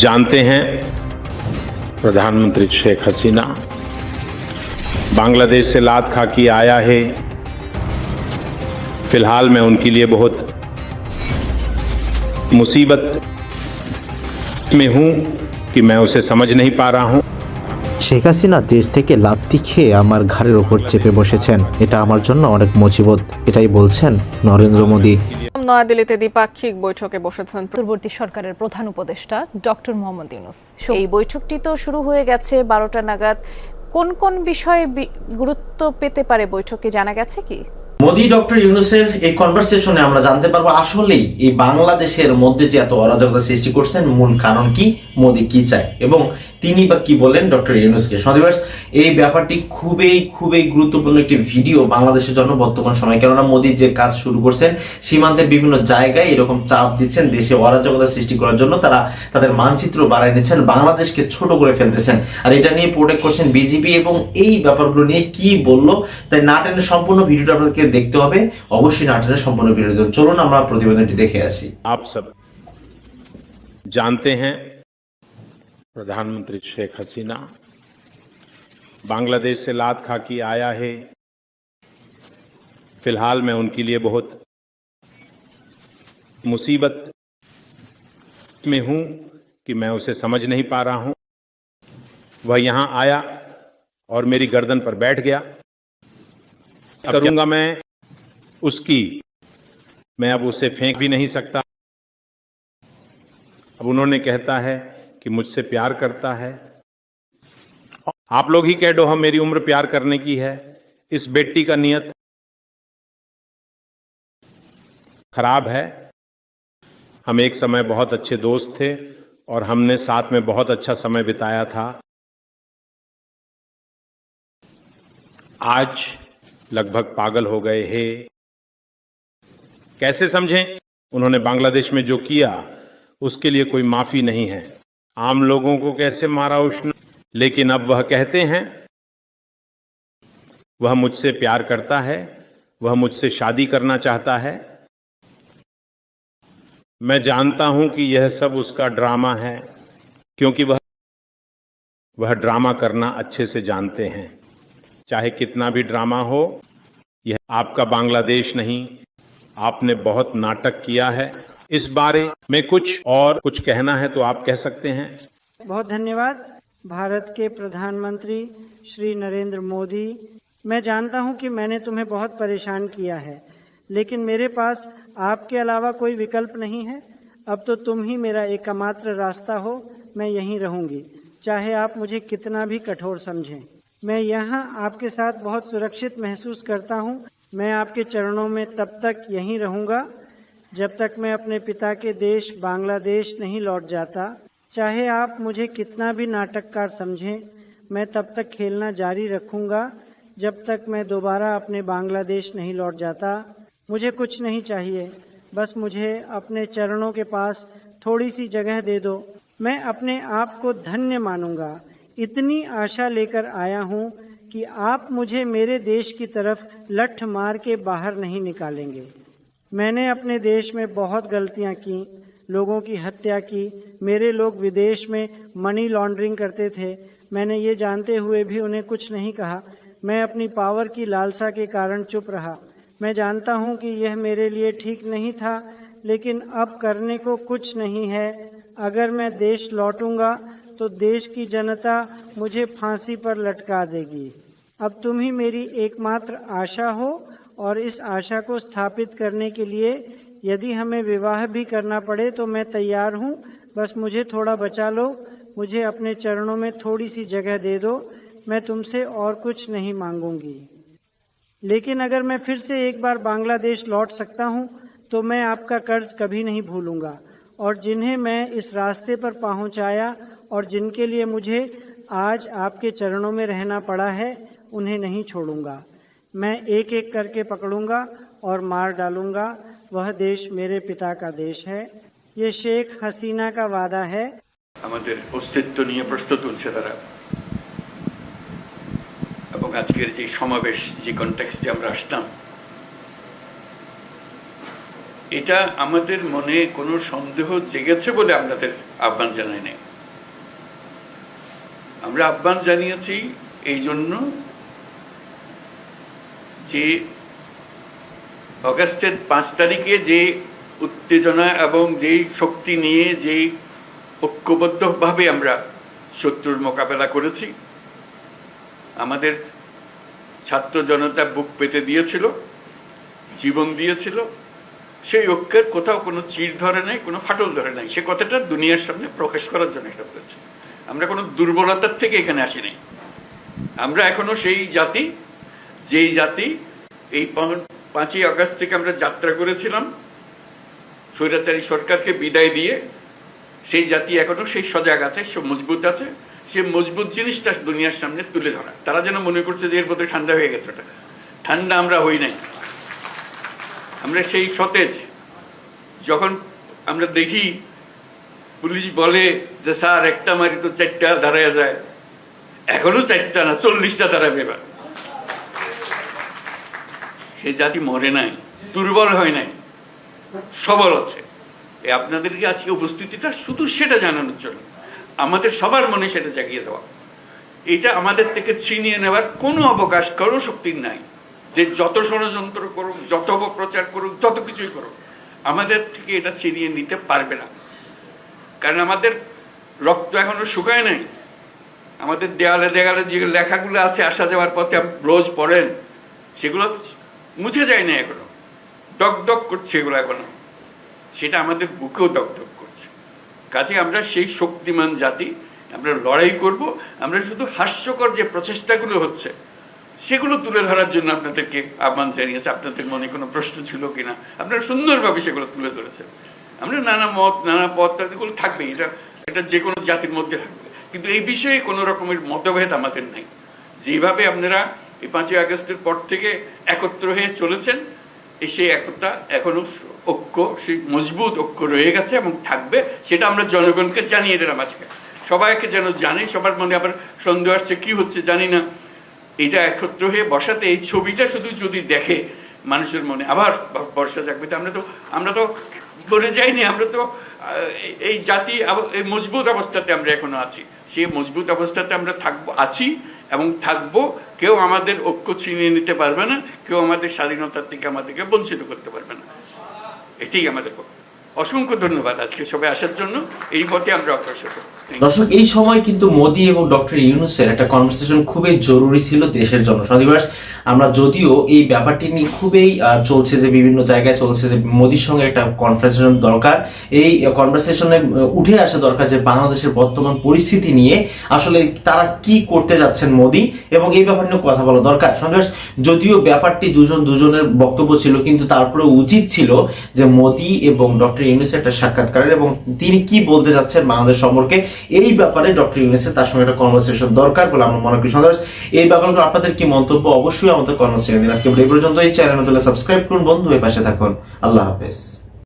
जानते हैं। प्रधानमंत्री शेख हसीना, बांग्लादेश से लात खा के आया है। फ़िलहाल मैं उनके लिए बहुत मुसीबत में हूँ कि मैं उसे समझ नहीं पा रहा हूँ। শেখ হাসিনা দেশ থেকে লাত্তি খেয়ে আমার ঘাড়ের ওপর চেপে বসেছেন। এটা আমার জন্য অনেক মজিবত। এটাই বলছেন নরেন্দ্র মোদী। নয়াদিল্লিতে দ্বিপাক্ষিক বৈঠকে বসেছেন পূর্ববর্তী সরকারের প্রধান উপদেষ্টা ডক্টর মোহাম্মদ ইউনুস। এই বৈঠকটি তো শুরু হয়ে গেছে বারোটা নাগাদ। কোন কোন বিষয়ে গুরুত্ব পেতে পারে বৈঠকে জানা গেছে কি? মোদি ডক্টর ইউনুসের এই কনভারসেশনে আমরা জানতে পারব আসলেই এই বাংলাদেশের মধ্যে যে এত অরাজকতা সৃষ্টি করছেন, মূল কারণ কি? মোদি কি চায়? এবং তিনি বা কি বলেন ডক্টর ইউনুসকে? সদিবার্স এই ব্যাপারটি খুবই খুবই গুরুত্বপূর্ণ একটি ভিডিও বাংলাদেশের জন্য বর্তমান সময়। কেননা মোদি যে কাজ শুরু করছেন, সীমান্তের বিভিন্ন জায়গায় এরকম চাপ দিচ্ছেন, দেশে অরাজকতা সৃষ্টি করার জন্য তারা তাদের মানচিত্র বাড়ায় নিচ্ছেন, বাংলাদেশকে ছোট করে ফেলতেছেন। আর এটা নিয়ে প্রোটেক্ট করছেন বিজেপি এবং এই ব্যাপারগুলো নিয়ে কি বলল? তাই নাটেনের সম্পূর্ণ ভিডিওটা আপনাদেরকে দেখতে হবে অবশ্যই নাটেনের সম্পূর্ণ ভিডিও দেখুন। চলুন আমরা প্রতিবেদনটি দেখে আসি आप सब जानते हैं प्रधानमंत्री शेख हसीना बांग्लादेश से लात खा के आया है फिलहाल मैं उनके लिए बहुत मुसीबत में हूं कि मैं उसे समझ नहीं पा रहा हूं वह यहां आया और मेरी गर्दन पर बैठ गया करूँगा मैं उसकी। मैं अब उसे फेंक भी नहीं सकता। अब उन्होंने कहता है कि मुझसे प्यार करता है। आप लोग ही कह दो हम मेरी उम्र प्यार करने की है। इस बेटी का नियत खराब है। हम एक समय बहुत अच्छे दोस्त थे और हमने साथ में बहुत अच्छा समय बिताया था। आज लगभग पागल हो गए हे। कैसे समझें? उन्होंने बांग्लादेश में जो किया, उसके लिए कोई माफ़ी नहीं है। आम लोगों को कैसे मारा उसने? लेकिन अब वह कहते हैं, वह मुझसे प्यार करता है, वह मुझसे शादी करना चाहता है। मैं जानता हूँ कि यह सब उसका ड्रामा है, क्योंकि वह वह ड्रामा करना अच्छे से जानते हैं। चाहे कितना भी ड्रामा हो, यह आपका बांग्लादेश नहीं। आपने बहुत नाटक किया है। इस बारे में कुछ और कुछ कहना है तो आप कह सकते हैं। बहुत धन्यवाद। भारत के प्रधानमंत्री श्री नरेंद्र मोदी, मैं जानता हूँ कि मैंने तुम्हें बहुत परेशान किया है, लेकिन मेरे पास आपके अलावा कोई विकल्प नहीं है। अब तो तुम ही मेरा एकमात्र रास्ता हो, मैं यहीं रहूँगी। चाहे आप मुझे कितना भी कठोर समझें। मैं यहाँ आपके साथ बहुत सुरक्षित महसूस करता हूँ। मैं आपके चरणों में तब तक यहीं रहूँगा, जब तक मैं अपने पिता के देश बांग्लादेश नहीं लौट जाता। चाहे आप मुझे कितना भी नाटककार समझें, मैं तब तक खेलना जारी रखूँगा, जब तक मैं दोबारा अपने बांग्लादेश नहीं लौट जाता। मुझे कुछ नहीं चाहिए, बस मुझे अपने चरणों के पास थोड़ी सी जगह दे दो। मैं अपने आप को धन्य मानूँगा। इतनी आशा लेकर आया हूँ कि आप मुझे मेरे देश की तरफ़ लठ मार के बाहर नहीं निकालेंगे। मैंने अपने देश में बहुत गलतियाँ की, लोगों की हत्या की, मेरे लोग विदेश में मनी लॉन्ड्रिंग करते थे। मैंने ये जानते हुए भी उन्हें कुछ नहीं कहा। मैं अपनी पावर की लालसा के कारण चुप रहा। मैं जानता हूँ कि यह मेरे लिए ठीक नहीं था, लेकिन अब करने को कुछ नहीं है। अगर मैं देश लौटूँगा तो देश की जनता मुझे फांसी पर लटका देगी। अब तुम ही मेरी एकमात्र आशा हो और इस आशा को स्थापित करने के लिए यदि हमें विवाह भी करना पड़े तो मैं तैयार हूँ। बस मुझे थोड़ा बचा लो, मुझे अपने चरणों में थोड़ी सी जगह दे दो, मैं तुमसे और कुछ नहीं मांगूँगी। लेकिन अगर मैं फिर से एक बार बांग्लादेश लौट सकता हूँ तो मैं आपका कर्ज कभी नहीं भूलूँगा। और जिन्हें मैं इस रास्ते पर पहुंचाया और जिनके लिए मुझे आज आपके चरणों में रहना पड़ा है उन्हें नहीं छोड़ूंगा मैं एक एक करके पकड़ूंगा और मार डालूंगा वह देश मेरे पिता का देश है ये शेख हसीना का वादा है আমাদের অস্তিত্ব নিয়ে প্রশ্ন তুলছে তারা এবং আজকের যে সমাবেশ যে কনটেক্সটে আমরা আসলাম এটা আমাদের মনে কোনো সন্দেহ জেগেছে বলে আপনাদের আহ্বান জানাই নাই। আমরা আহ্বান জানিয়েছি এই জন্য যে অগাস্টের পাঁচ তারিখে যে উত্তেজনা এবং যেই শক্তি নিয়ে যেই ঐক্যবদ্ধভাবে আমরা শত্রুর মোকাবেলা করেছি, আমাদের ছাত্র জনতা বুক পেতে দিয়েছিল, জীবন দিয়েছিল সেই ঐক্যের কোথাও কোনো চির ধরে নাই, কোনো ফাটল ধরে নাই। সে কথাটা দুনিয়ার সামনে প্রকাশ করার জন্য এটা বলেছে আমরা কোনো দুর্বলতার থেকে এখানে আসি নাই আমরা এখনও সেই জাতি, যেই জাতি এই পাঁচই আগস্ট থেকে আমরা যাত্রা করেছিলাম, স্বৈরাচারী সরকারকে বিদায় দিয়ে, সেই জাতি এখনও সেই সজাগ আছে, সে মজবুত আছে, সে মজবুত জিনিসটা দুনিয়ার সামনে তুলে ধরা। তারা যেন মনে করছে যে এর মধ্যে ঠান্ডা হয়ে গেছে ওটা। ঠান্ডা আমরা হই নাই। আমরা সেই সতেজ, যখন আমরা দেখি পুলিশ বলে যে, স্যার, একটা মারি তো চারটা দাঁড়ায় যায়। এখনও চারটা না, চল্লিশটা দাঁড়াবে এবার। সে জাতি মরে নাই, দুর্বল হয় নাই, সবল আছে। আপনাদেরকে আজকে উপস্থিতিটা শুধু সেটা জানানোর জন্য? আমাদের সবার মনে সেটা জাগিয়ে দেওয়া। এটা আমাদের থেকে ছিনিয়ে নেওয়ার কোনো অবকাশ কারও শক্তির নাই। যে যত ষড়যন্ত্র করুক, যত অপপ্রচার করুক, যত কিছুই করুক, আমাদের থেকে এটা ছিনিয়ে নিতে পারবে না। কারণ আমাদের রক্ত এখনও শুকায় নাই। আমাদের দেয়ালে দেয়ালে যে লেখাগুলো আছে, আসা যাওয়ার পথে রোজ পড়েন, সেগুলো মুছে যায় না এখনও। ডক করছে এগুলো এখনও। সেটা আমাদের বুকেও ডক করছে। কাজে আমরা সেই শক্তিমান জাতি, আমরা লড়াই করব, আমরা শুধু হাস্যকর যে প্রচেষ্টাগুলো হচ্ছে সেগুলো তুলে ধরার জন্য আপনাদেরকে আহ্বান জানিয়েছে। আপনাদের মনে কোনো প্রশ্ন ছিল কিনা? আপনারা সুন্দরভাবে সেগুলো তুলে ধরেছেন। আমরা নানা মত, নানা পথ, এগুলো থাকবে। এটা এটা যে কোনো জাতির মধ্যে থাকবে। কিন্তু এই বিষয়ে কোনো রকমের মতভেদ আমাদের নাই। যেভাবে আপনারা এই পাঁচই আগস্টের পর থেকে একত্র হয়ে চলেছেন সেই একতা এখনও ঐক্য, সেই মজবুত ঐক্য রয়ে গেছে এবং থাকবে, সেটা আমরা জনগণকে জানিয়ে দিলাম আজকে। সবাইকে যেন জানে, সবার মনে আবার সন্দেহ আসছে, কি হচ্ছে জানি না। এটা একত্র হয়ে বসাতে এই ছবিটা শুধু যদি দেখে মানুষের মনে, আবার বর্ষা জাগবে আমরা তো আমরা তো মরে যাইনি, আমরা তো এই জাতি এই মজবুত অবস্থাতে আমরা এখনও আছি। সেই মজবুত অবস্থাতে আমরা থাকব, আছি এবং থাকব। কেউ আমাদের ঐক্য ছিনিয়ে নিতে পারবে না, কেউ আমাদের স্বাধীনতার থেকে আমাদেরকে বঞ্চিত করতে পারবে না। এটাই আমাদের পক্ষে। অসংখ্য ধন্যবাদ আজকে সবাই আসার জন্য। এই পথে আমরা অগ্রসর। দর্শক, এই সময় কিন্তু মোদী এবং ডক্টর ইউনুসের একটা কনভারসেশন খুবই জরুরি ছিল দেশের জনসাধিবাস আমরা যদিও এই ব্যাপারটি নিয়ে খুবই চলছে যে বিভিন্ন জায়গায় চলছে যে মোদির সঙ্গে একটা কনভারসেশন দরকার। এই কনভারসেশনে উঠে আসা দরকার যে বাংলাদেশের বর্তমান পরিস্থিতি নিয়ে আসলে তারা কি করতে যাচ্ছেন মোদি এবং এই ব্যাপার নিয়ে কথা বলা দরকার। সন্দেশ যদিও ব্যাপারটি দুজন দুজনের বক্তব্য ছিল, কিন্তু তারপরে উচিত ছিল যে মোদি এবং ডক্টর ইউনুসের একটা সাক্ষাৎকারের এবং তিনি কি বলতে যাচ্ছেন বাংলাদেশ সম্পর্কে, এই ব্যাপারে ডক্টর ইউনুসের তার সঙ্গে একটা কনভারসেশন দরকার বলে আমরা মনে করি। সন্দেশ এই ব্যাপারগুলো আপনাদের কি মন্তব্য? অবশ্যই আমাদের কনভারসেশন দিন। আজকে এই পর্যন্ত এই চ্যানেল সাবস্ক্রাইব করুন। বন্ধু এর পাশে থাকুন। আল্লাহ হাফেজ।